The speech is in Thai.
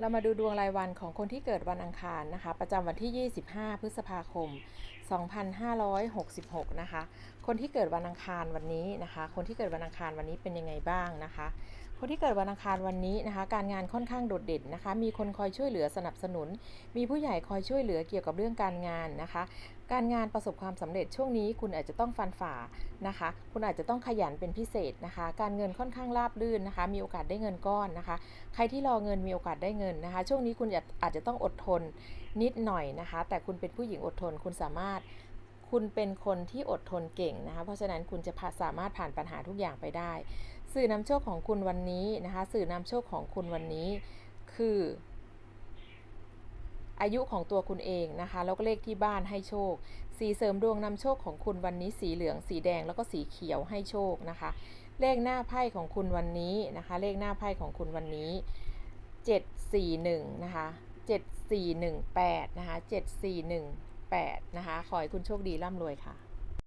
เรามาดูดวงรายวันของคนที่เกิดวันอังคารนะคะ ประจำวันที่ 25 พฤษภาคม 2566 นะคะ คนที่เกิดวันอังคารวันนี้นะคะ คนที่เกิดวันอังคารวันนี้เป็นยังไงบ้างนะคะ คนที่เกิดวันอังคารวันนี้นะคะ การงานค่อนข้างโดดเด่นนะคะ มีคนคอยช่วยเหลือสนับสนุน มีผู้ใหญ่คอยช่วยเหลือเกี่ยวกับเรื่องการงานนะคะ การงานประสบความสำเร็จช่วงนี้คุณอาจจะต้องฟันฝ่านะคะ คุณอาจจะต้องขยันเป็นพิเศษนะคะ การเงินค่อนข้างราบรื่นนะคะ มีโอกาสได้เงินก้อนนะคะ ใครที่รอเงินมีโอกาสได้เงินนะคะ ช่วงนี้คุณอาจอาจจะต้องอดทนนิดหน่อยนะคะ แต่คุณเป็นผู้หญิงอดทนคุณสามารถคุณเป็นคนที่อดทนเก่งนะคะ เพราะฉะนั้นคุณจะผ่าสามารถผ่านปัญหาทุกอย่างไปได้ สื่อนำโชคของคุณวันนี้นะคะ สื่อนำโชคของคุณวันนี้คือ อายุของตัวคุณเองนะคะแล้วก็เลขที่บ้านให้โชค สีเสริมดวงนำโชคของคุณวันนี้สีเหลือง สีแดงแล้วก็สีเขียวให้โชคนะคะ เลขหน้าไพ่ของคุณวันนี้นะคะ เลขหน้าไพ่ของคุณวันนี้ 741 นะคะ 7418 นะคะ 7418 นะคะ ขอให้คุณโชคดีร่ำรวยค่ะ